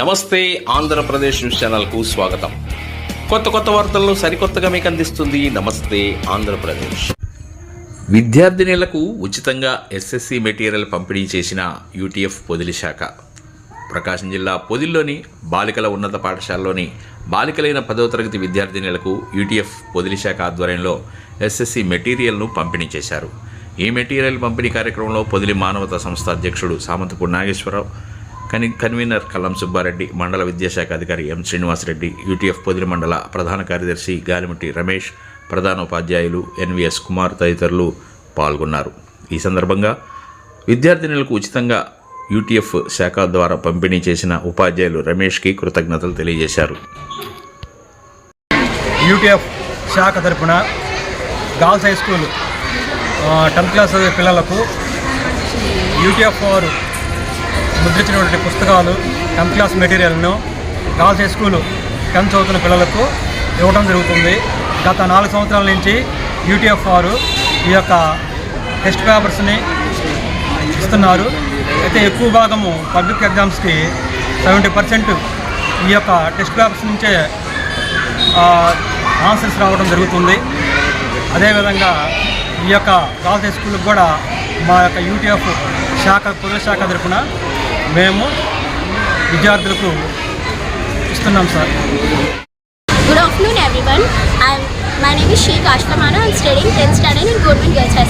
నమస్తే ఆంధ్రప్రదేశ్ న్యూస్ ఛానల్కు స్వాగతం. కొత్త కొత్త వార్తలను సరికొత్తగా మీకు అందిస్తుంది నమస్తే ఆంధ్రప్రదేశ్. విద్యార్థినిలకు ఉచితంగా ఎస్ఎస్సి మెటీరియల్ పంపిణీ చేసిన యూటీఎఫ్ పొదిలి శాఖ. ప్రకాశం జిల్లా పొదిల్లోని బాలికల ఉన్నత పాఠశాలలోని బాలికలైన పదవ తరగతి విద్యార్థినిలకు యూటీఎఫ్ పొదిలి శాఖ ఆధ్వర్యంలో ఎస్ఎస్సి మెటీరియల్ను పంపిణీ చేశారు. ఈ మెటీరియల్ పంపిణీ కార్యక్రమంలో పొదిలి మానవతా సంస్థ అధ్యక్షుడు సామంతపూర్ నాగేశ్వరరావు కని కన్వీనర్ కల్లం సుబ్బారెడ్డి మండల విద్యాశాఖ అధికారి ఎం శ్రీనివాసరెడ్డి యూటీఎఫ్ పొదిలి మండల ప్రధాన కార్యదర్శి గాలిమటి రమేష్ ప్రధాన ఉపాధ్యాయులు ఎన్విఎస్ కుమార్ తదితరులు పాల్గొన్నారు. ఈ సందర్భంగా విద్యార్థినులకు ఉచితంగా యూటీఎఫ్ శాఖ ద్వారా పంపిణీ చేసిన ఉపాధ్యాయులు రమేష్కి కృతజ్ఞతలు తెలియజేశారు. యూటీఎఫ్ శాఖ తరపున girls high school tenth class చదివే పిల్లలకు యూటీఎఫ్ వారు ముద్రించినటువంటి పుస్తకాలు టెన్త్ క్లాస్ మెటీరియల్ను గర్ల్స్ హై స్కూల్ టెన్త్ చదువుతున్న పిల్లలకు ఇవ్వడం జరుగుతుంది. గత నాలుగు సంవత్సరాల నుంచి యూటీఎఫ్ వారు ఈ యొక్క టెస్ట్ పేపర్స్ని ఇస్తున్నారు. అయితే ఎక్కువ భాగము పబ్లిక్ ఎగ్జామ్స్కి సెవెంటీ పర్సెంట్ ఈ యొక్క టెస్ట్ పేపర్స్ నుంచే ఆన్సర్స్ రావడం జరుగుతుంది. అదేవిధంగా ఈ యొక్క గర్ల్స్ హై స్కూల్కి కూడా మా యొక్క యూటీఎఫ్ శాఖ పురుల శాఖ తరఫున మేము విద్యార్థులకు ఇస్తున్నాం sir. Good afternoon everyone I'm my name is Sheikh Ashtamana. I'm studying 10th standard in Government Girls High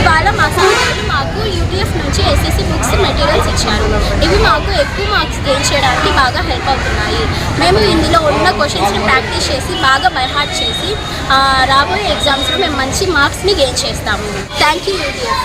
ఇవాళ మా సార్ మాకు యూటీఎఫ్ నుంచి ఎస్ఎస్సి బుక్స్ మెటీరియల్స్ ఇచ్చారు. ఇవి మాకు ఎక్కువ మార్క్స్ గెయిన్ చేయడానికి బాగా హెల్ప్ అవుతున్నాయి. మేము ఇందులో ఉన్న క్వశ్చన్స్ని ప్రాక్టీస్ చేసి బాగా బైహార్ట్ చేసి రాబోయే ఎగ్జామ్స్లో మేము మంచి మార్క్స్ని గెయిన్ చేస్తాము. Thank you UTF